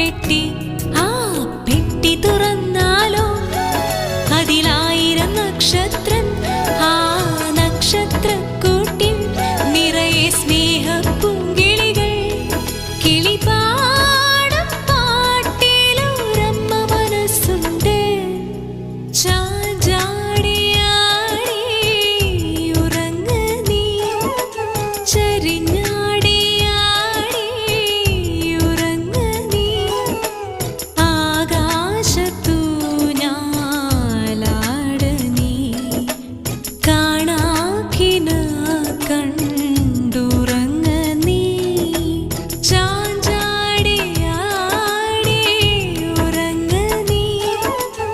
പെട്ടി ആ പെട്ടി തുറന്നാലോ? അതിലായിരം നക്ഷത്രം ആ നക്ഷത്രക്കൂട്ടിൽ നിറയെ സ്നേഹപ്പൂ 更。